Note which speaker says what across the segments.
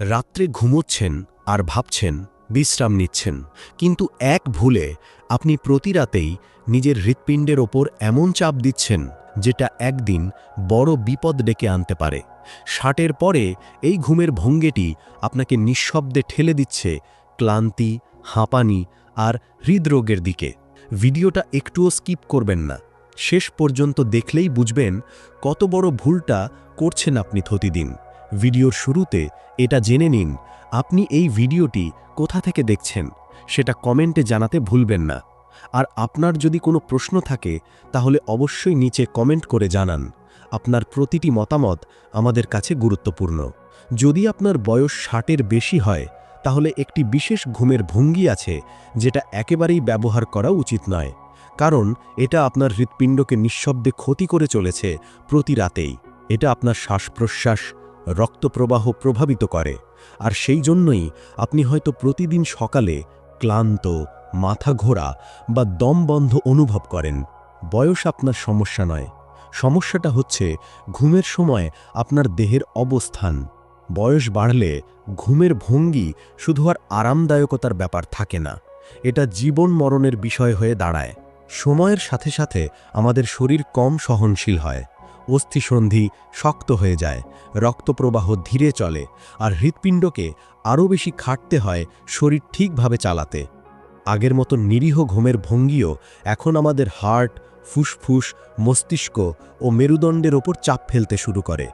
Speaker 1: রাত্রে ঘুমোচ্ছেন আর ভাবছেন, বিশ্রাম নিচ্ছেন। কিন্তু এক ভুলে আপনি প্রতি রাতেই নিজের হৃৎপিণ্ডের ওপর এমন চাপ দিচ্ছেন, যেটা একদিন বড় বিপদ ডেকে আনতে পারে। ষাটের পরে এই ঘুমের ভঙ্গিটি আপনাকে নিঃশব্দে ঠেলে দিচ্ছে ক্লান্তি, হাঁপানি আর হৃদরোগের দিকে। ভিডিওটা একটুও স্কিপ করবেন না। শেষ পর্যন্ত দেখলেই বুঝবেন কত বড় ভুলটা করছেন আপনি প্রতিদিন। ভিডিওর শুরুতে এটা জেনে নিন, আপনি এই ভিডিওটি কোথা থেকে দেখছেন সেটা কমেন্টে জানাতে ভুলবেন না। আর আপনার যদি কোনো প্রশ্ন থাকে, তাহলে অবশ্যই নিচে কমেন্ট করে জানান। আপনার প্রতিটি মতামত আমাদের কাছে গুরুত্বপূর্ণ। যদি আপনার বয়স ষাটের বেশি হয়, তাহলে একটি বিশেষ ঘুমের ভঙ্গি আছে, যেটা একেবারেই ব্যবহার করা উচিত নয়। কারণ এটা আপনার হৃৎপিণ্ডকে নিঃশব্দে ক্ষতি করে চলেছে প্রতি রাতেই। এটা আপনার শ্বাস প্রশ্বাস রক্তপ্রবাহ প্রভাবিত করে। আর সেই জন্যই আপনি হয়তো প্রতিদিন সকালে ক্লান্ত মাথা ঘোরা বা দম বন্ধ অনুভব করেন। বয়স আপনার সমস্যা নয়। সমস্যাটা হচ্ছে ঘুমের সময় আপনার দেহের অবস্থান। বয়স বাড়লে ঘুমের ভঙ্গি শুধু আর আরামদায়কতার ব্যাপার থাকে না। এটা জীবন মরণের বিষয় হয়ে দাঁড়ায়। সময়ের সাথে সাথে আমাদের শরীর কম সহনশীল হয়। অস্থিসন্ধি শক্ত হয়ে যায়, রক্তপ্রবাহ ধীরে চলে, আর হৃৎপিণ্ডকে আরও বেশি খাটতে হয় শরীর ঠিকভাবে চালাতে। আগের মতো নিরীহ ঘুমের ভঙ্গিও এখন আমাদের হার্ট, ফুসফুস, মস্তিষ্ক ও মেরুদণ্ডের ওপর চাপ ফেলতে শুরু করে।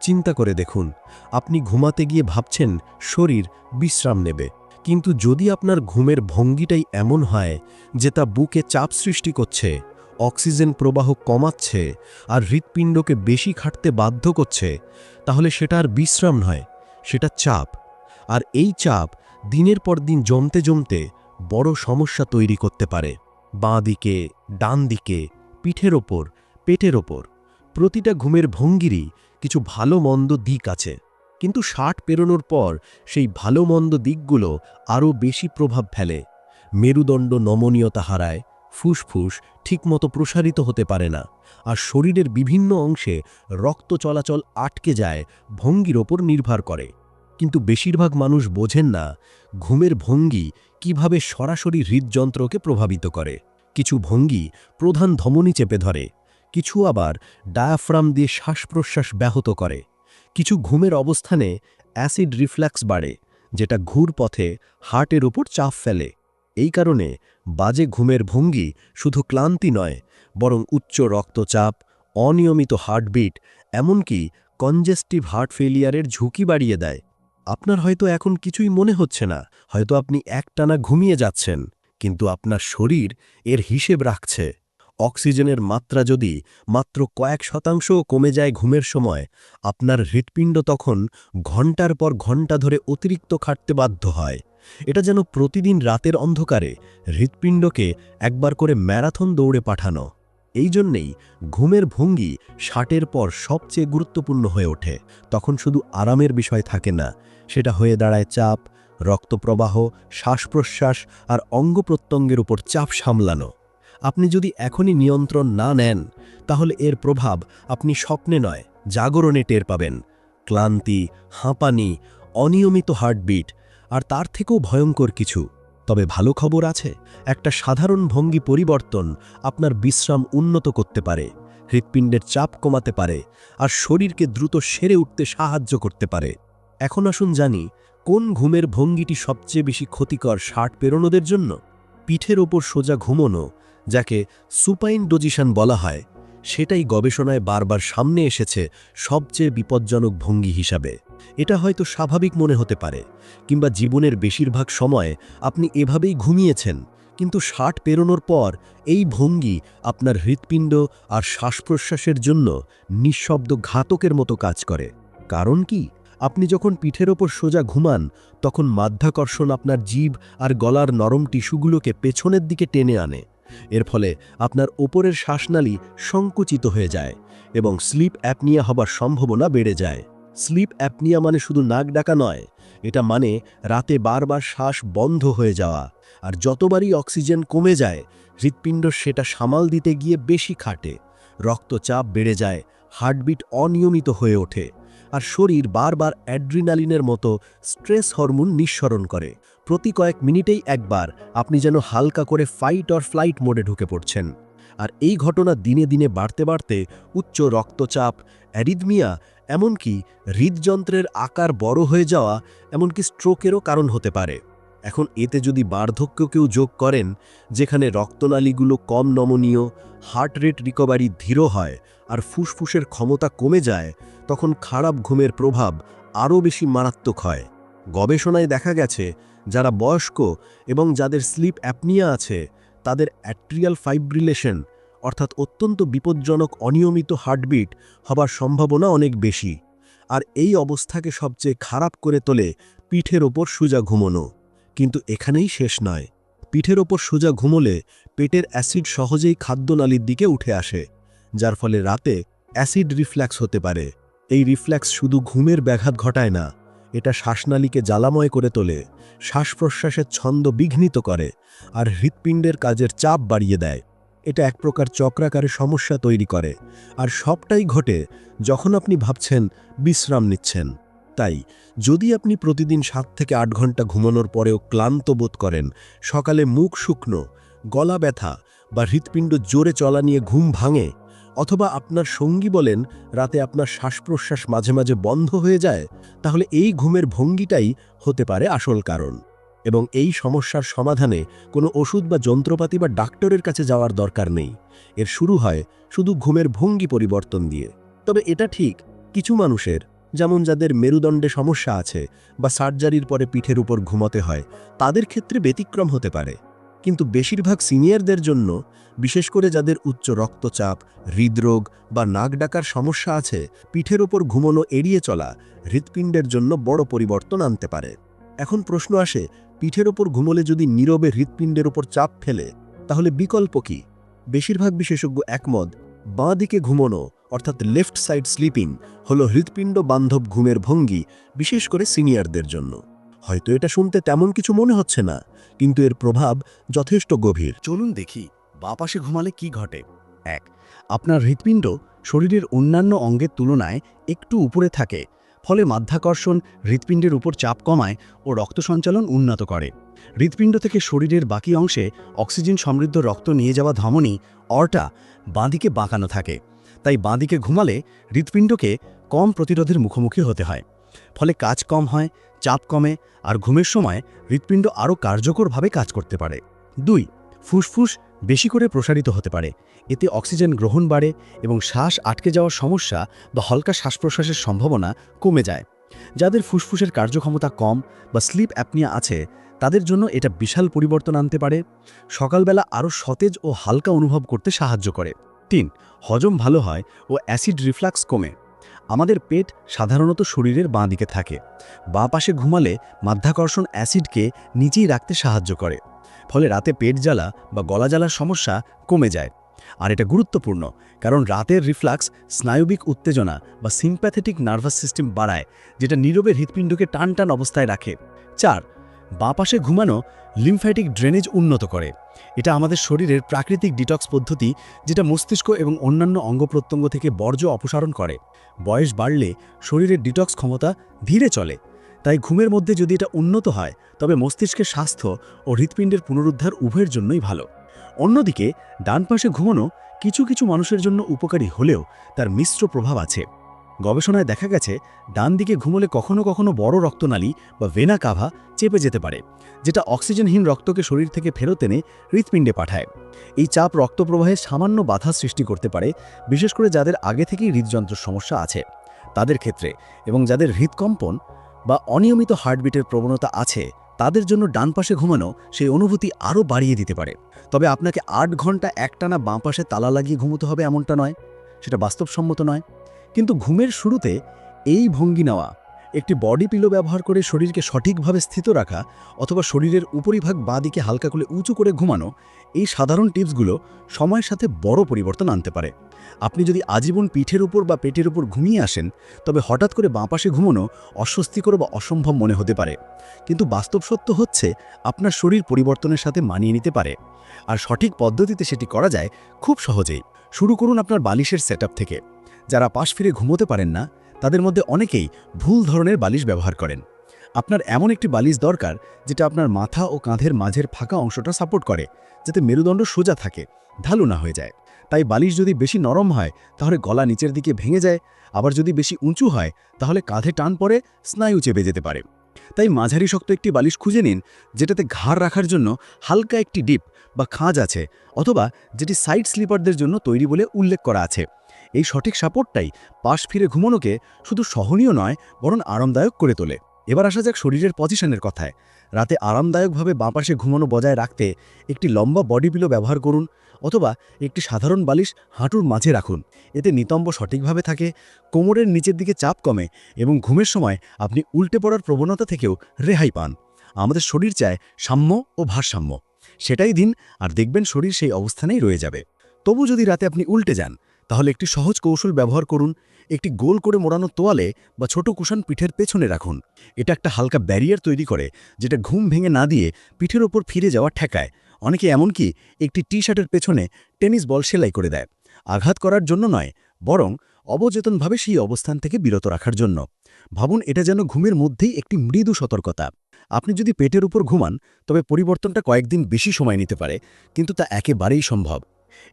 Speaker 1: চিন্তা করে দেখুন, আপনি ঘুমাতে গিয়ে ভাবছেন শরীর বিশ্রাম নেবে। কিন্তু যদি আপনার ঘুমের ভঙ্গিটাই এমন হয় যে তা বুকে চাপ সৃষ্টি করছে অক্সিজেন প্রবাহ কমাচ্ছে আর হৃৎপিণ্ডকে বেশি খাটতে বাধ্য করছে, তাহলে সেটা আর বিশ্রাম নয়, সেটা চাপ। আর এই চাপ দিনের পর দিন জমতে জমতে বড় সমস্যা তৈরি করতে পারে। বাঁ দিকে, ডান দিকে, পিঠের ওপর, পেটের ওপর। প্রতিটা ঘুমের ভঙ্গিরই কিছু ভালো মন্দ দিক আছে। কিন্তু ষাট পেরোনোর পর সেই ভালো মন্দ দিকগুলো আরও বেশি প্রভাব ফেলে। মেরুদণ্ড নমনীয়তা হারায় ফুসফুস ঠিকমতো প্রসারিত হতে পারে না, আর শরীরের বিভিন্ন অংশে রক্ত চলাচল আটকে যায়, ভঙ্গির ওপর নির্ভর করে। কিন্তু বেশিরভাগ মানুষ বোঝেন না ঘুমের ভঙ্গি কীভাবে সরাসরি হৃদযন্ত্রকে প্রভাবিত করে। কিছু ভঙ্গি প্রধান ধমনী চেপে ধরে, কিছু আবার ডায়াফ্রাম দিয়ে শ্বাস প্রশ্বাস ব্যাহত করে। কিছু ঘুমের অবস্থানে অ্যাসিড রিফ্ল্যাক্স বাড়ে, যেটা ঘুর পথে হার্টের ওপর চাপ ফেলে। এই কারণে বাজে ঘুমের ভঙ্গি শুধু ক্লান্তি নয়, বরং উচ্চ রক্তচাপ, অনিয়মিত হার্টবিট, এমনকি কনজেস্টিভ হার্ট ফেলিয়ারের ঝুঁকি বাড়িয়ে দেয়। আপনার হয়তো এখন কিছুই মনে হচ্ছে না, হয়তো আপনি একটানা ঘুমিয়ে যাচ্ছেন, কিন্তু আপনার শরীর এর হিসেব রাখছে। অক্সিজেনের মাত্রা যদি মাত্র কয়েক শতাংশও কমে যায় ঘুমের সময়, আপনার হৃৎপিণ্ড তখন ঘণ্টার পর ঘণ্টা ধরে অতিরিক্ত খাটতে বাধ্য হয়। এটা যেন প্রতিদিন রাতের অন্ধকারে হৃৎপিণ্ডকে একবার করে ম্যারাথন দৌড়ে পাঠানো। এই জন্যেই ঘুমের ভঙ্গি ষাটের পর সবচেয়ে গুরুত্বপূর্ণ হয়ে ওঠে। তখন শুধু আরামের বিষয় থাকে না, সেটা হয়ে দাঁড়ায় চাপ, রক্তপ্রবাহ শ্বাস প্রশ্বাস আর অঙ্গ প্রত্যঙ্গের উপর চাপ সামলানো। আপনি যদি এখনই নিয়ন্ত্রণ না নেন, তাহলে এর প্রভাব আপনি স্বপ্নে নয়, জাগরণে টের পাবেন। ক্লান্তি, হাঁপানি, অনিয়মিত হার্টবিট আর তার থেকেও ভয়ঙ্কর কিছু। তবে ভালো খবর আছে, একটা সাধারণ ভঙ্গি পরিবর্তন আপনার বিশ্রাম উন্নত করতে পারে, হৃৎপিণ্ডের চাপ কমাতে পারে, আর শরীরকে দ্রুত সেরে উঠতে সাহায্য করতে পারে। এখন আসুন জানি, কোন ঘুমের ভঙ্গিটি সবচেয়ে বেশি ক্ষতিকর ষাট পেরোনোদের জন্য? পিঠের ওপর সোজা ঘুমনো, যাকে সুপাইন ডোজিশন বলা হয়, সেটাই গবেষণায় বারবার সামনে এসেছে সবচেয়ে বিপজ্জনক ভঙ্গি হিসাবে। এটা হয়তো স্বাভাবিক মনে হতে পারে, কিংবা জীবনের বেশিরভাগ সময় আপনি এভাবেই ঘুমিয়েছেন, কিন্তু ষাট পেরোনোর পর এই ভঙ্গি আপনার হৃৎপিণ্ড আর শ্বাস প্রশ্বাসের জন্য নিঃশব্দ ঘাতকের মতো কাজ করে। কারণ কি? আপনি যখন পিঠের ওপর সোজা ঘুমান, তখন মাধ্যাকর্ষণ আপনার জীব আর গলার নরম টিস্যুগুলোকে পেছনের দিকে টেনে আনে। এর ফলে আপনার ওপরের শ্বাসনালী সংকুচিত হয়ে যায় এবং স্লিপ অ্যাপনিয়া হবার সম্ভাবনা বেড়ে যায়। স্লিপ অ্যাপনিয়া মানে শুধু নাক ডাকা নয়, এটা মানে রাতে বারবার শ্বাস বন্ধ হয়ে যাওয়া। আর যতবারই অক্সিজেন কমে যায়, হৃৎপিণ্ড সেটা সামাল দিতে গিয়ে বেশি খাটে। রক্তচাপ বেড়ে যায়, হার্টবিট অনিয়মিত হয়ে ওঠে,
Speaker 2: আর শরীর বারবার অ্যাড্রিনালিনের মতো স্ট্রেস হরমোন নিঃসরণ করে। প্রতি কয়েক মিনিটেই একবার আপনি যেন হালকা করে ফাইট অর ফ্লাইট মোডে ঢুকে পড়ছেন। আর এই ঘটনা দিনে দিনে বাড়তে বাড়তে উচ্চ রক্তচাপ অ্যারিদমিয়া এমনকি হৃদযন্ত্রের আকার বড় হয়ে যাওয়া, এমনকি স্ট্রোকেরও কারণ হতে পারে। এখন এতে যদি বার্ধক্যকেও যোগ করেন, যেখানে রক্তনালীগুলো কম নমনীয় হার্ট রেট রিকভারি ধীর হয়, আর ফুসফুসের ক্ষমতা কমে যায়, তখন খারাপ ঘুমের প্রভাব আরও বেশি মারাত্মক হয়। গবেষণায় দেখা গেছে, যারা বয়স্ক এবং যাদের স্লিপ অ্যাপনিয়া আছে, তাদের অ্যাট্রিয়াল ফাইব্রিলেশন অর্থাৎ অত্যন্ত বিপজ্জনক অনিয়মিত হার্টবিট হবার সম্ভাবনা অনেক বেশি। আর এই অবস্থাকে সবচেয়ে খারাপ করে তোলে পিঠের ওপর সোজা ঘুমোনো। কিন্তু এখানেই শেষ নয়। পিঠের ওপর সোজা ঘুমোলে পেটের অ্যাসিড সহজেই খাদ্যনালীর দিকে উঠে আসে, যার ফলে রাতে অ্যাসিড রিফ্ল্যাক্স হতে পারে। এই রিফ্ল্যাক্স শুধু ঘুমের ব্যাঘাত ঘটায় না, এটা শ্বাসনালীকে জ্বালাময় করে তোলে শ্বাস প্রশ্বাসের ছন্দ বিঘ্নিত করে, আর হৃৎপিণ্ডের কাজের চাপ বাড়িয়ে দেয়। এটা এক প্রকার চক্রাকারে সমস্যা তৈরি করে। আর সবটাই ঘটে যখন আপনি ভাবছেন বিশ্রাম নিচ্ছেন। তাই, যদি আপনি প্রতিদিন সাত থেকে আট ঘণ্টা ঘুমানোর পরেও ক্লান্ত বোধ করেন, সকালে মুখ শুকনো, গলা ব্যথা বা হৃৎপিণ্ড জোরে চলা নিয়ে ঘুম ভাঙে, অথবা আপনার সঙ্গী বলেন, রাতে আপনার শ্বাস প্রশ্বাস মাঝে মাঝে বন্ধ হয়ে যায়, তাহলে এই ঘুমের ভঙ্গিটাই হতে পারে আসল কারণ। এবং এই সমস্যার সমাধানে কোনো ওষুধ বা যন্ত্রপাতি বা ডাক্তারের কাছে যাওয়ার দরকার নেই। এর শুরু হয় শুধু ঘুমের ভঙ্গি পরিবর্তন দিয়ে। তবে এটা ঠিক কিছু মানুষের, যেমন যাদের মেরুদণ্ডে সমস্যা আছে বা সার্জারির পরে পিঠের উপর ঘুমাতে হয়, তাদের ক্ষেত্রে ব্যতিক্রম হতে পারে। কিন্তু বেশিরভাগ সিনিয়রদের জন্য, বিশেষ করে যাদের উচ্চ রক্তচাপ, হৃদরোগ বা নাক ডাকার সমস্যা আছে, পিঠের ওপর ঘুমোনো এড়িয়ে চলা হৃৎপিণ্ডের জন্য বড় পরিবর্তন আনতে পারে। এখন প্রশ্ন আসে পিঠের ওপর ঘুমোলে যদি নীরবে হৃৎপিণ্ডের ওপর চাপ ফেলে, তাহলে বিকল্প কি? বেশিরভাগ বিশেষজ্ঞ একমত, বাঁ দিকে ঘুমোনো, অর্থাৎ লেফট সাইড স্লিপিং, হল হৃৎপিণ্ড বান্ধব ঘুমের ভঙ্গি, বিশেষ করে সিনিয়রদের জন্য। হয়তো এটা শুনতে তেমন কিছু মনে হচ্ছে না, কিন্তু এর প্রভাব যথেষ্ট গভীর।
Speaker 3: চলুন দেখি, বাঁ পাশে ঘুমালে কি ঘটে? এক, আপনার হৃৎপিণ্ড শরীরের অন্যান্য অঙ্গের তুলনায় একটু উপরে থাকে ফলে মাধ্যাকর্ষণ হৃৎপিণ্ডের উপর চাপ কমায় ও রক্ত সঞ্চালন উন্নত করে। হৃৎপিণ্ড থেকে শরীরের বাকি অংশে অক্সিজেন সমৃদ্ধ রক্ত নিয়ে যাওয়া ধমনী, অর্টা, বাঁদিকে বাঁকানো থাকে। তাই বাঁদিকে ঘুমালে হৃৎপিণ্ডকে কম প্রতিরোধের মুখোমুখি হতে হয়। ফলে কাজ কম হয়, চাপ কমে আর ঘুমের সময় হৃৎপিণ্ড আরও কার্যকরভাবে কাজ করতে পারে। দুই, ফুসফুস বেশি করে প্রসারিত হতে পারে। এতে অক্সিজেন গ্রহণ বাড়ে এবং শ্বাস আটকে যাওয়ার সমস্যা বা হালকা শ্বাস প্রশ্বাসের সম্ভাবনা কমে যায়। যাদের ফুসফুসের কার্যক্ষমতা কম বা স্লিপ অ্যাপনিয়া আছে, তাদের জন্য এটা বিশাল পরিবর্তন আনতে পারে। সকালবেলা আরও সতেজ ও হালকা অনুভব করতে সাহায্য করে। তিন, হজম ভালো হয় ও অ্যাসিড রিফ্লাক্স কমে। আমাদের পেট সাধারণত শরীরের বাঁ দিকে থাকে। বাঁ পাশে ঘুমালে মাধ্যাকর্ষণ অ্যাসিডকে নিচেই রাখতে সাহায্য করে। ফলে রাতে পেট জ্বালা বা গলা জ্বালার সমস্যা কমে যায়। আর এটা গুরুত্বপূর্ণ, কারণ রাতের রিফ্লাক্স স্নায়বিক উত্তেজনা বা সিম্প্যাথেটিক নার্ভাস সিস্টেম বাড়ায়, যেটা নীরবের হৃৎপিণ্ডকে টান টান অবস্থায় রাখে। চার বাঁ পাশে ঘুমানো লিমফ্যাটিক ড্রেনেজ উন্নত করে। এটা আমাদের শরীরের প্রাকৃতিক ডিটক্স পদ্ধতি, যেটা মস্তিষ্ক এবং অন্যান্য অঙ্গ প্রত্যঙ্গ থেকে বর্জ্য অপসারণ করে। বয়স বাড়লে শরীরের ডিটক্স ক্ষমতা ধীরে চলে। তাই ঘুমের মধ্যে যদি এটা উন্নত হয়, তবে মস্তিষ্কের স্বাস্থ্য ও হৃৎপিণ্ডের পুনরুদ্ধার উভয়ের জন্যই ভালো। অন্যদিকে, ডান পাশে ঘুমানো কিছু কিছু মানুষের জন্য উপকারী হলেও তার মিশ্র প্রভাব আছে। গবেষণায় দেখা গেছে, ডান দিকে ঘুমলে কখনো কখনো বড় রক্তনালী বা ভেনা কাভা চেপে যেতে পারে, যেটা অক্সিজেনহীন রক্তকে শরীর থেকে ফেরত এনে হৃৎপিণ্ডে পাঠায়। এই চাপ রক্ত প্রবাহে সামান্য বাধা সৃষ্টি করতে পারে, বিশেষ করে যাদের আগে থেকেই হৃদযন্ত্র সমস্যা আছে। তাদের ক্ষেত্রে এবং যাদের হৃদকম্পন বা অনিয়মিত হার্টবিটের প্রবণতা আছে, তাদের জন্য ডান পাশে ঘুমানো সেই অনুভূতি আরও বাড়িয়ে দিতে পারে। তবে আপনাকে আট ঘণ্টা একটানা বাঁ পাশে তালা লাগিয়ে ঘুমোতে হবে এমনটা নয়, সেটা বাস্তবসম্মত নয়। কিন্তু ঘুমের শুরুতে এই ভঙ্গি নেওয়া, একটি বডি পিলো ব্যবহার করে শরীরকে সঠিকভাবে স্থিত রাখা অথবা শরীরের উপরিভাগ বাঁ দিকে হালকা করে উঁচু করে ঘুমানো, এই সাধারণ টিপসগুলো সময়ের সাথে বড় পরিবর্তন আনতে পারে। আপনি যদি আজীবন পিঠের উপর বা পেটের উপর ঘুমিয়ে আসেন, তবে হঠাৎ করে বাঁ পাশে ঘুমানো অস্বস্তিকর বা অসম্ভব মনে হতে পারে। কিন্তু বাস্তব সত্য হচ্ছে, আপনার শরীর পরিবর্তনের সাথে মানিয়ে নিতে পারে। আর সঠিক পদ্ধতিতে সেটি করা যায় খুব সহজেই। শুরু করুন আপনার বালিশের সেটআপ থেকে। যারা পাশ ফিরে ঘুমোতে পারেন না, তাদের মধ্যে অনেকেই ভুল ধরনের বালিশ ব্যবহার করেন। আপনার এমন একটি বালিশ দরকার, যেটা আপনার মাথা ও কাঁধের মাঝের ফাঁকা অংশটা সাপোর্ট করে, যাতে মেরুদণ্ড সোজা থাকে, ঢালু না হয়ে যায়। তাই বালিশ যদি বেশি নরম হয়, তাহলে গলা নিচের দিকে ভেঙে যায়, আবার যদি বেশি উঁচু হয়, তাহলে কাঁধে টান পড়ে স্নায়ু চেপে যেতে পারে। তাই মাঝারি শক্ত একটি বালিশ খুঁজে নিন, যেটাতে ঘাড় রাখার জন্য হালকা একটি ডিপ বা খাঁজ আছে, অথবা যেটি সাইড স্লিপারদের জন্য তৈরি বলে উল্লেখ করা আছে। এই সঠিক সাপোর্টটাই পাশ ফিরে ঘুমানোকে শুধু সহনীয় নয়, বরং আরামদায়ক করে তোলে। এবার আসা যাক শরীরের পজিশনের কথায়। রাতে আরামদায়কভাবে বাঁপাশে ঘুমানো বজায় রাখতে একটি লম্বা বডি পিলো ব্যবহার করুন অথবা একটি সাধারণ বালিশ হাঁটুর মাঝে রাখুন। এতে নিতম্ব সঠিকভাবে থাকে, কোমরের নিচের দিকে চাপ কমে এবং ঘুমের সময় আপনি উল্টে পড়ার প্রবণতা থেকেও রেহাই পান। আমাদের শরীর চায় সাম্য ও ভারসাম্য। সেটাই দিন, আর দেখবেন শরীর সেই অবস্থানেই রয়ে যাবে। তবু যদি রাতে আপনি উল্টে যান তাহলে একটি সহজ কৌশল ব্যবহার করুন, একটি গোল করে মোড়ানো তোয়ালে বা ছোট কুশন পিঠের পেছনে রাখুন। এটা একটা হালকা ব্যারিয়ার তৈরি করে, যেটা ঘুম ভেঙে না দিয়ে পিঠের ওপর ফিরে যাওয়া ঠেকায়। অনেকে এমনকি একটি টি শার্টের পেছনে টেনিস বল সেলাই করে দেয়। আঘাত করার জন্য নয়, বরং অবচেতনভাবে সেই অবস্থান থেকে বিরত রাখার জন্য। ভাবুন, এটা যেন ঘুমের মধ্যেই একটি মৃদু সতর্কতা। আপনি যদি পেটের উপর ঘুমান, তবে পরিবর্তনটা কয়েকদিন বেশি সময় নিতে পারে, কিন্তু তা একেবারেই সম্ভব।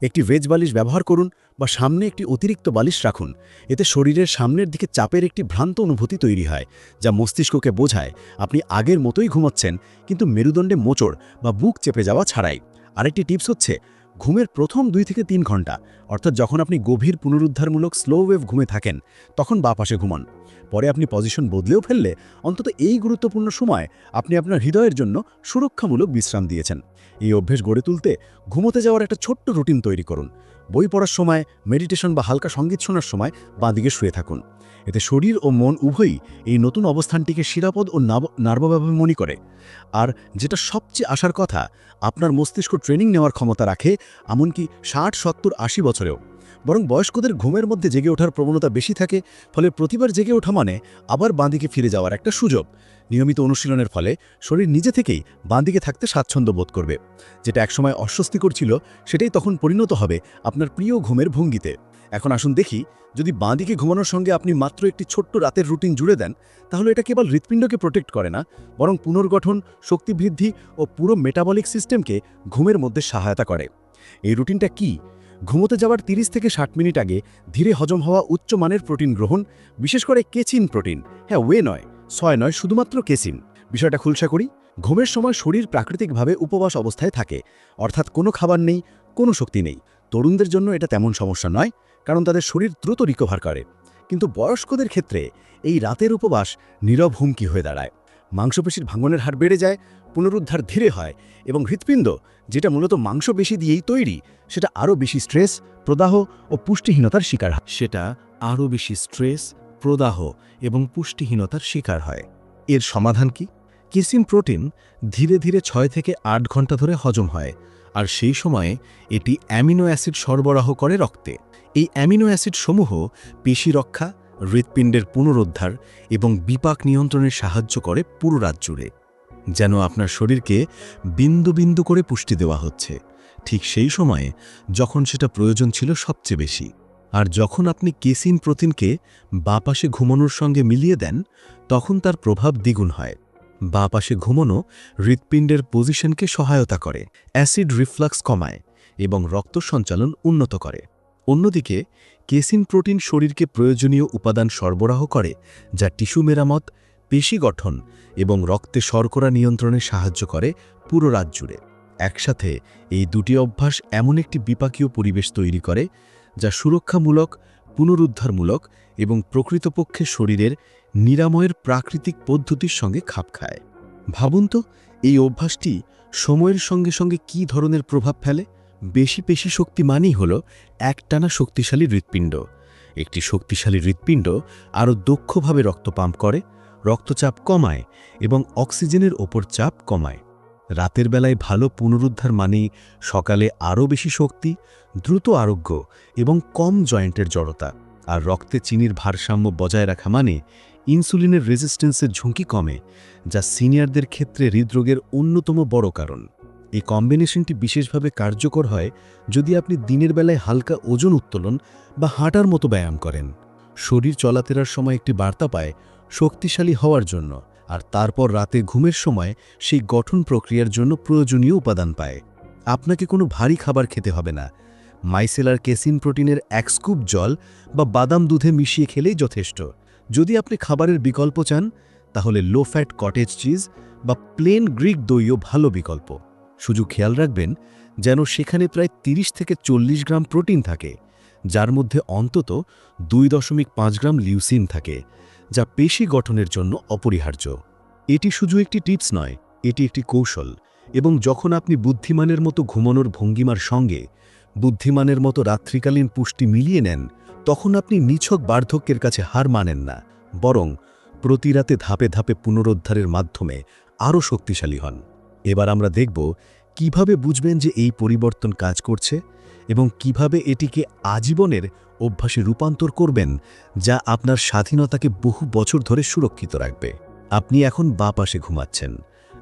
Speaker 3: একটি ভেজ বালিশ ব্যবহার করুন বা সামনে একটি অতিরিক্ত বালিশ রাখুন। এতে শরীরের সামনের দিকে চাপের একটি ভ্রান্ত অনুভূতি তৈরি হয়, যা মস্তিষ্ককে বোঝায়, আপনি আগের মতোই ঘুমাচ্ছেন, কিন্তু মেরুদণ্ডে মোচড় বা বুক চেপে যাওয়া ছাড়াই। আরেকটি টিপস হচ্ছে ঘুমের প্রথম দুই থেকে তিন ঘণ্টা, অর্থাৎ যখন আপনি গভীর পুনরুদ্ধারমূলক স্লো ওয়েভ ঘুমে থাকেন, তখন বা পাশে ঘুমান। পরে আপনি পজিশন বদলেও ফেললে অন্তত এই গুরুত্বপূর্ণ সময় আপনি আপনার হৃদয়ের জন্য সুরক্ষামূলক বিশ্রাম দিয়েছেন। এই অভ্যেস গড়ে তুলতে ঘুমোতে যাওয়ার একটা ছোট্ট রুটিন তৈরি করুন। বই পড়ার সময় মেডিটেশন বা হালকা সংগীত শোনার সময় বাঁদিকে শুয়ে থাকুন। এতে শরীর ও মন উভয়ই এই নতুন অবস্থানটিকে শিরাপদ ও নার্বভাবে মনে করে। আর যেটা সবচেয়ে আসার কথা, আপনার মস্তিষ্ক ট্রেনিং নেওয়ার ক্ষমতা রাখে এমনকি ষাট, সত্তর, আশি বছরেও। বরং বয়স্কদের ঘুমের মধ্যে জেগে ওঠার প্রবণতা বেশি থাকে, ফলে প্রতিবার জেগে ওঠা মানে আবার বাঁদিকে ফিরে যাওয়ার একটা সুযোগ। নিয়মিত অনুশীলনের ফলে শরীর নিজে থেকেই বাঁদিকে থাকতে স্বাচ্ছন্দ্য বোধ করবে। যেটা একসময় অস্বস্তিকর ছিল, সেটাই তখন পরিণত হবে আপনার প্রিয় ঘুমের ভঙ্গিতে। এখন আসুন দেখি, যদি বাঁদিকে ঘুমানোর সঙ্গে আপনি মাত্র একটি ছোট্ট রাতের রুটিন জুড়ে দেন, তাহলে এটা কেবল হৃৎপিণ্ডকে প্রোটেক্ট করে না, বরং পুনর্গঠন, শক্তি বৃদ্ধি ও পুরো মেটাবলিক সিস্টেমকে ঘুমের মধ্যে সহায়তা করে। এই রুটিনটা কি? ঘুমোতে যাওয়ার ৩০ থেকে ষাট মিনিট আগে ধীরে হজম হওয়া উচ্চমানের প্রোটিন গ্রহণ, বিশেষ করে কেচিন প্রোটিন। হ্যাঁ ওয়ে নয় ছয় নয়, শুধুমাত্র কেসিন বিষয়টা খুলসা করি, ঘুমের সময় শরীর প্রাকৃতিকভাবে উপবাস অবস্থায় থাকে, অর্থাৎ কোনো খাবার নেই, কোনো শক্তি নেই। তরুণদের জন্য এটা তেমন সমস্যা নয়। কারণ তাদের শরীর দ্রুত রিকভার করে। কিন্তু বয়স্কদের ক্ষেত্রে এই রাতের উপবাস নীরব হুমকি হয়ে দাঁড়ায়। মাংসপেশির ভাঙনের হার বেড়ে যায়, পুনরুদ্ধার ধীরে হয় এবং হৃৎপিণ্ড, যেটা মূলত মাংস বেশি দিয়েই তৈরি, সেটা আরও বেশি স্ট্রেস প্রদাহ ও পুষ্টিহীনতার শিকার হয়।
Speaker 1: সেটা আরও বেশি স্ট্রেস প্রদাহ এবং পুষ্টিহীনতার শিকার হয়। এর সমাধান কি? কিসিন প্রোটিন ধীরে ধীরে ছয় থেকে আট ঘণ্টা ধরে হজম হয়, আর সেই সময়ে এটি অ্যামিনো অ্যাসিড সরবরাহ করে রক্তে। এই অ্যামিনো অ্যাসিড সমূহ পেশি রক্ষা হৃৎপিণ্ডের পুনরুদ্ধার এবং বিপাক নিয়ন্ত্রণে সাহায্য করে পুরো রাত জুড়ে যেন আপনার শরীরকে বিন্দু বিন্দু করে পুষ্টি দেওয়া হচ্ছে। ঠিক সেই সময়ে যখন সেটা প্রয়োজন ছিল সবচেয়ে বেশি। আর যখন আপনি কেসিন প্রোটিনকে বাপাশে ঘুমানোর সঙ্গে মিলিয়ে দেন, তখন তার প্রভাব দ্বিগুণ হয়। বাপাশে ঘুমানো হৃৎপিণ্ডের পজিশনকে সহায়তা করে, অ্যাসিড রিফ্লাক্স কমায় এবং রক্ত সঞ্চালন উন্নত করে। অন্যদিকে, কেসিন প্রোটিন শরীরকে প্রয়োজনীয় উপাদান সরবরাহ করে, যা টিস্যু মেরামত, পেশি গঠন এবং রক্তে শর্করা নিয়ন্ত্রণে সাহায্য করে পুরো রাত জুড়ে। একসাথে, এই দুটি অভ্যাস এমন একটি বিপাকীয় পরিবেশ তৈরি করে, যা সুরক্ষামূলক, পুনরুদ্ধারমূলক এবং প্রকৃতপক্ষে শরীরের নিরাময়ের প্রাকৃতিক পদ্ধতির সঙ্গে খাপ খায়। ভাবুন তো, এই অভ্যাসটি সময়ের সঙ্গে সঙ্গে কি ধরনের প্রভাব ফেলে? বেশি পেশি শক্তি মানেই হল একটানা শক্তিশালী হৃৎপিণ্ড। একটি শক্তিশালী হৃৎপিণ্ড আরও দক্ষভাবে রক্ত পাম্প করে, রক্তচাপ কমায় এবং অক্সিজেনের ওপর চাপ কমায়। রাতের বেলায় ভালো পুনরুদ্ধার মানেই সকালে আরও বেশি শক্তি, দ্রুত আরোগ্য এবং কম জয়েন্টের জড়তা। আর রক্তে চিনির ভারসাম্য বজায় রাখা মানে ইনসুলিনের রেজিস্ট্যান্সের ঝুঁকি কমে, যা সিনিয়রদের ক্ষেত্রে হৃদরোগের অন্যতম বড় কারণ। এই কম্বিনেশনটি বিশেষভাবে কার্যকর হয় যদি আপনি দিনের বেলায় হালকা ওজন উত্তোলন বা হাঁটার মতো ব্যায়াম করেন।
Speaker 2: শরীর চলাফেরার সময় একটি বার্তা পায়, শক্তিশালী হওয়ার জন্য আর তারপর রাতে ঘুমের সময় সেই গঠন প্রক্রিয়ার জন্য প্রয়োজনীয় উপাদান পায়। আপনাকে কোনো ভারী খাবার খেতে হবে না। মাইসেলার কেসিন প্রোটিনের এক স্কুপ জল বা বাদাম দুধে মিশিয়ে খেলেই যথেষ্ট। যদি আপনি খাবারের বিকল্প চান, তাহলে লো ফ্যাট কটেজ চিজ বা প্লেন গ্রিক দইও ভালো বিকল্প। শুধু খেয়াল রাখবেন যেন সেখানে প্রায় ৩০ থেকে চল্লিশ গ্রাম প্রোটিন থাকে, যার মধ্যে অন্তত দুই দশমিক পাঁচ গ্রাম লিউসিন থাকে, যা পেশি গঠনের জন্য অপরিহার্য। এটি শুধু একটি টিপস নয়, এটি একটি কৌশল এবং যখন আপনি বুদ্ধিমানের মতো ঘুমানোর ভঙ্গিমার সঙ্গে বুদ্ধিমানের মতো রাত্রিকালীন পুষ্টি মিলিয়ে নেন, তখন আপনি নিছক বার্ধক্যের কাছে হার মানেন না, বরং প্রতি রাতে ধাপে ধাপে পুনরুদ্ধারের মাধ্যমে আরও শক্তিশালী হন। এবার আমরা দেখব কীভাবে বুঝবেন যে এই পরিবর্তন কাজ করছে এবং কীভাবে এটিকে আজীবনের অভ্যাসে রূপান্তর করবেন যা আপনার স্বাধীনতাকে বহু বছর ধরে সুরক্ষিত রাখবে। আপনি এখন বা পাশে ঘুমাচ্ছেন।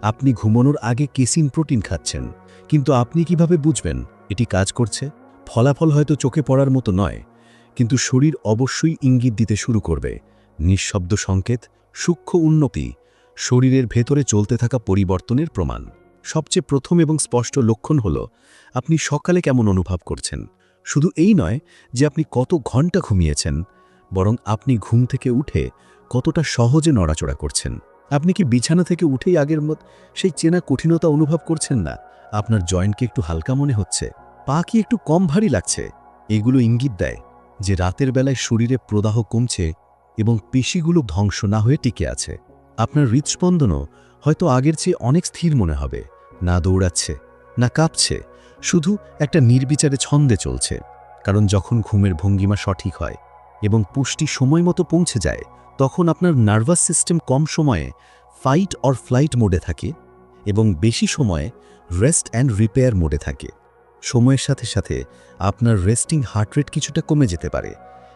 Speaker 2: আপনি ঘুমানোর আগে কেসিন প্রোটিন খাচ্ছেন। কিন্তু আপনি কীভাবে বুঝবেন এটি কাজ করছে? ফলাফল হয়তো চোখে পড়ার মতো নয়, কিন্তু শরীর অবশ্যই ইঙ্গিত দিতে শুরু করবে। নিঃশব্দ সংকেত, সূক্ষ্ম উন্নতি শরীরের ভেতরে চলতে থাকা পরিবর্তনের প্রমাণ। সবচেয়ে প্রথম এবং স্পষ্ট লক্ষণ হল, আপনি সকালে কেমন অনুভব করছেন? শুধু এই নয় যে আপনি কত ঘণ্টা ঘুমিয়েছেন, বরং আপনি ঘুম থেকে উঠে কতটা সহজে নড়াচড়া করছেন। আপনি কি বিছানা থেকে উঠেই আগের মত সেই চেনা কঠিনতা অনুভব করছেন না? আপনার জয়েন্টকে একটু হালকা মনে হচ্ছে। পা কি একটু কম ভারী লাগছে? এগুলো ইঙ্গিত দেয় যে রাতের বেলায় শরীরে প্রদাহ কমছে এবং পেশিগুলো ধ্বংস না হয়ে টিকে আছে। আপনার হৃদস্পন্দনও হয়তো আগের চেয়ে অনেক স্থির মনে হবে। না দৌড়াচ্ছে, না কাঁপছে, শুধু একটা নির্বিচারে ছন্দে চলছে। কারণ যখন ঘুমের ভঙ্গিমা সঠিক হয় এবং পুষ্টি সময় মতো পৌঁছে যায়, তখন আপনার নার্ভাস সিস্টেম কম সময়ে ফাইট অর ফ্লাইট মোডে থাকে এবং বেশি সময়ে রেস্ট অ্যান্ড রিপেয়ার মোডে থাকে। সময়ের সাথে সাথে আপনার রেস্টিং হার্ট রেট কিছুটা কমে যেতে পারে।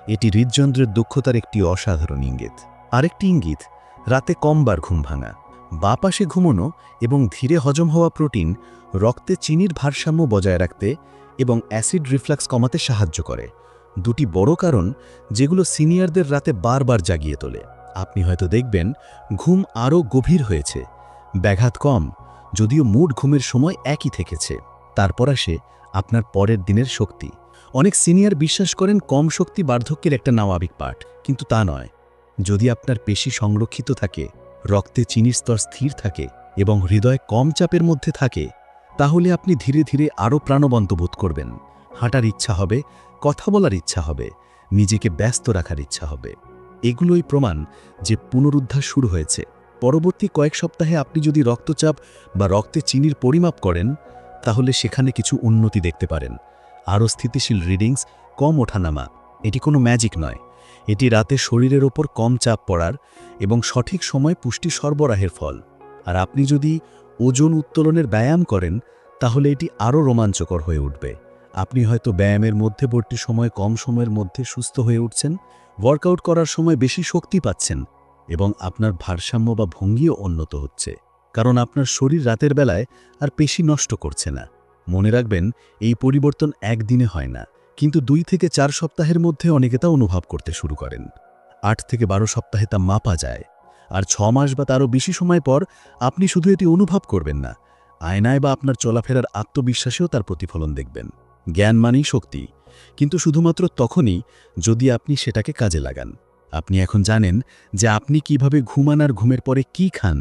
Speaker 2: এটি হৃদযন্ত্রের দক্ষতার একটি অসাধারণ ইঙ্গিত। আরেকটি ইঙ্গিত রাতে কমবার ঘুম ভাঙা। বা পাশে ঘুমোনো এবং ধীরে হজম হওয়া প্রোটিন রক্তে চিনির ভারসাম্য বজায় রাখতে এবং অ্যাসিড রিফ্লাক্স কমাতে সাহায্য করে। দুটি বড় কারণ যেগুলো সিনিয়রদের রাতে বারবার জাগিয়ে তোলে। আপনি হয়তো দেখবেন, ঘুম আরও গভীর হয়েছে। ব্যাঘাত কম, যদিও মুড ঘুমের সময় একই থেকেছে। তারপর আসে আপনার পরের দিনের শক্তি। অনেক সিনিয়র বিশ্বাস করেন কম শক্তি বার্ধক্যের একটা নামাবিক পাঠ, কিন্তু তা নয়। যদি আপনার পেশি সংরক্ষিত থাকে, রক্তে চিনির স্তর স্থির থাকে এবং হৃদয় কম চাপের মধ্যে থাকে, তাহলে আপনি ধীরে ধীরে আরও প্রাণবন্ত বোধ করবেন। হাঁটার ইচ্ছা হবে, কথা বলার ইচ্ছা হবে, নিজেকে ব্যস্ত রাখার ইচ্ছা হবে। এগুলোই প্রমাণ যে পুনরুদ্ধার শুরু হয়েছে। পরবর্তী কয়েক সপ্তাহে আপনি যদি রক্তচাপ বা রক্তে চিনির পরিমাপ করেন, তাহলে সেখানে কিছু উন্নতি দেখতে পারেন। আরও স্থিতিশীল রিডিংস, কম ওঠানামা, এটি কোনো ম্যাজিক নয়। এটি রাতে শরীরের ওপর কম চাপ পড়ার এবং সঠিক সময় পুষ্টি সরবরাহের ফল। আর আপনি যদি ওজন উত্তোলনের ব্যায়াম করেন, তাহলে এটি আরও রোমাঞ্চকর হয়ে উঠবে। আপনি হয়তো ব্যায়ামের মধ্যবর্তী সময় কম সময়ের মধ্যে সুস্থ হয়ে উঠছেন, ওয়ার্কআউট করার সময় বেশি শক্তি পাচ্ছেন এবং আপনার ভারসাম্য বা ভঙ্গিও উন্নত হচ্ছে। কারণ আপনার শরীর রাতের বেলায় আর পেশি নষ্ট করছে না। মনে রাখবেন, এই পরিবর্তন একদিনে হয় না। কিন্তু দুই থেকে চার সপ্তাহের মধ্যে অনেকে তা অনুভব করতে শুরু করেন। আট থেকে বারো সপ্তাহে তা মাপা যায়। আর ছ মাস বা তারও বেশি সময় পর আপনি শুধু এটি অনুভব করবেন না, আয়নায় বা আপনার চলাফেরার আত্মবিশ্বাসেও তার প্রতিফলন দেখবেন। জ্ঞান মানেই শক্তি। কিন্তু শুধুমাত্র তখনই যদি আপনি সেটাকে কাজে লাগান। আপনি এখন জানেন যে আপনি কীভাবে ঘুমান আর ঘুমের পরে কি খান,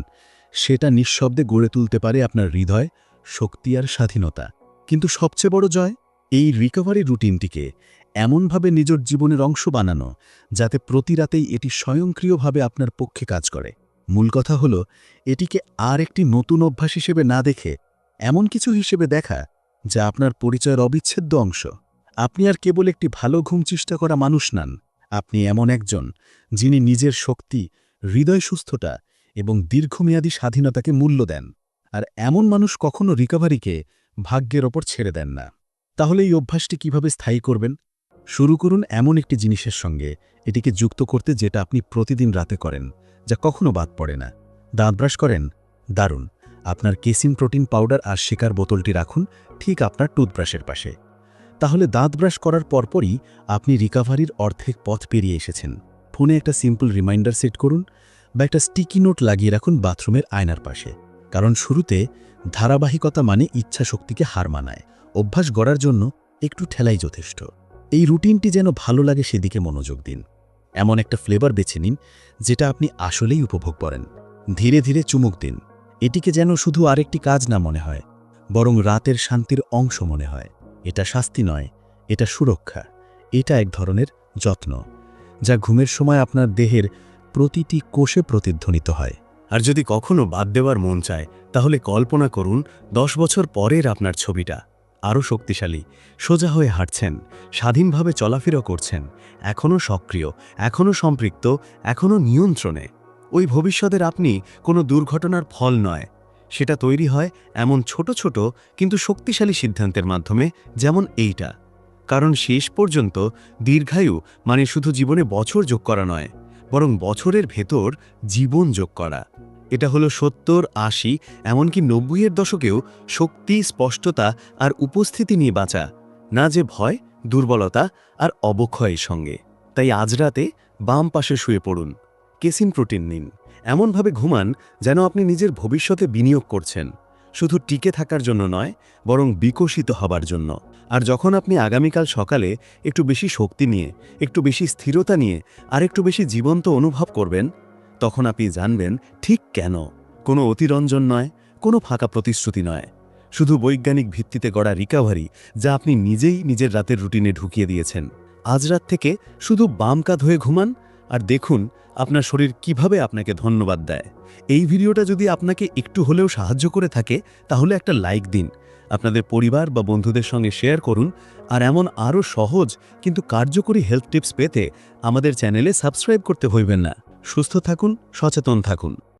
Speaker 2: সেটা নিঃশব্দে গড়ে তুলতে পারে আপনার হৃদয়, শক্তি আর স্বাধীনতা। কিন্তু সবচেয়ে বড় জয়? এই রিকভারি রুটিনটিকে এমনভাবে নিজের জীবনের অংশ বানানো যাতে প্রতি রাতেই এটি স্বয়ংক্রিয়ভাবে আপনার পক্ষে কাজ করে। মূল কথা হলো, এটিকে আর একটি নতুন অভ্যাস হিসেবে না দেখে এমন কিছু হিসেবে দেখা যা আপনার পরিচয়ের অবিচ্ছেদ্য অংশ। আপনি আর কেবল একটি ভালো ঘুম চেষ্টা করা মানুষ নান, আপনি এমন একজন যিনি নিজের শক্তি, হৃদয় সুস্থতা এবং দীর্ঘমেয়াদী স্বাধীনতাকে মূল্য দেন। আর এমন মানুষ কখনো রিকভারিকে ভাগ্যের ওপর ছেড়ে দেন না। তাহলে এই অভ্যাসটি কীভাবে স্থায়ী করবেন? শুরু করুন এমন একটি জিনিসের সঙ্গে, এটিকে যুক্ত করতে যেটা আপনি প্রতিদিন রাতে করেন, যা কখনো বাদ পড়ে না। দাঁত ব্রাশ করেন? দারুণ। আপনার কেসিন প্রোটিন পাউডার আর শেকার বোতলটি রাখুন, ঠিক আপনার টুথব্রাশের পাশে। তাহলে দাঁত ব্রাশ করার পরপরই আপনি রিকাভারির অর্ধেক পথ পেরিয়ে এসেছেন।
Speaker 3: ফোনে একটা সিম্পল রিমাইন্ডার সেট করুন বা একটা স্টিকি নোট লাগিয়ে রাখুন বাথরুমের আয়নার পাশে। কারণ শুরুতে ধারাবাহিকতা মানে ইচ্ছা শক্তিকে হার মানায়। অভ্যাস গড়ার জন্য একটু ঠেলাই যথেষ্ট। এই রুটিনটি যেন ভালো লাগে সেদিকে মনোযোগ দিন। এমন একটা ফ্লেভার বেছে নিন, যেটা আপনি আসলেই উপভোগ করেন। ধীরে ধীরে চুমুক দিন। এটিকে যেন শুধু আরেকটি কাজ না মনে হয়, বরং রাতের শান্তির অংশ মনে হয়। এটা শাস্তি নয়, এটা সুরক্ষা। এটা এক ধরনের যত্ন, যা ঘুমের সময় আপনার দেহের প্রতিটি কোষে প্রতিধ্বনিত হয়।
Speaker 1: আর যদি কখনো বাদ দেওয়ার মন চায়, তাহলে কল্পনা করুন, দশ বছর পরের আপনার ছবিটা। আরও শক্তিশালী, সোজা হয়ে হাঁটছেন, স্বাধীনভাবে চলাফেরা করছেন, এখনও সক্রিয়, এখনও সম্পৃক্ত, এখনও নিয়ন্ত্রণে। ওই ভবিষ্যতের আপনি কোনো দুর্ঘটনার ফল নয়। সেটা তৈরি হয় এমন ছোট ছোট কিন্তু শক্তিশালী সিদ্ধান্তের মাধ্যমে যেমন এইটা। কারণ শেষ পর্যন্ত দীর্ঘায়ু মানে শুধু জীবনে বছর যোগ করা নয়, বরং বছরের ভেতর জীবন যোগ করা। এটা হলো সত্তর, আশি, এমনকি নব্বইয়ের দশকেও শক্তি, স্পষ্টতা আর উপস্থিতি নিয়ে বাঁচা। না যে ভয়, দুর্বলতা আর অবক্ষয়ের সঙ্গে। তাই আজ রাতে বাম পাশে শুয়ে পড়ুন। কেসিন প্রোটিন নিন। এমনভাবে ঘুমান যেন আপনি নিজের ভবিষ্যতে বিনিয়োগ করছেন। শুধু টিকে থাকার জন্য নয়, বরং বিকশিত হবার জন্য। আর যখন আপনি আগামীকাল সকালে একটু বেশি শক্তি নিয়ে, একটু বেশি স্থিরতা নিয়ে আর একটু বেশি জীবন্ত অনুভব করবেন তখন আপনি জানবেন ঠিক কেন। কোনো অতিরঞ্জন নয়, কোনো ফাঁকা প্রতিশ্রুতি নয়। শুধু বৈজ্ঞানিক ভিত্তিতে গড়া রিকাভারি যা আপনি নিজেই নিজের রাতের রুটিনে ঢুকিয়ে দিয়েছেন। আজ রাত থেকে শুধু বাম কাঁধ হয়ে ঘুমান আর দেখুন আপনার শরীর কীভাবে আপনাকে ধন্যবাদ দেয়। এই ভিডিওটা যদি আপনাকে একটু হলেও সাহায্য করে থাকে, তাহলে একটা লাইক দিন, আপনাদের পরিবার বা বন্ধুদের সঙ্গে শেয়ার করুন আর এমন আরও সহজ কিন্তু কার্যকরী হেলথ টিপস পেতে আমাদের চ্যানেলে সাবস্ক্রাইব করতে হইবেন না। সুস্থ থাকুন সচেতন থাকুন।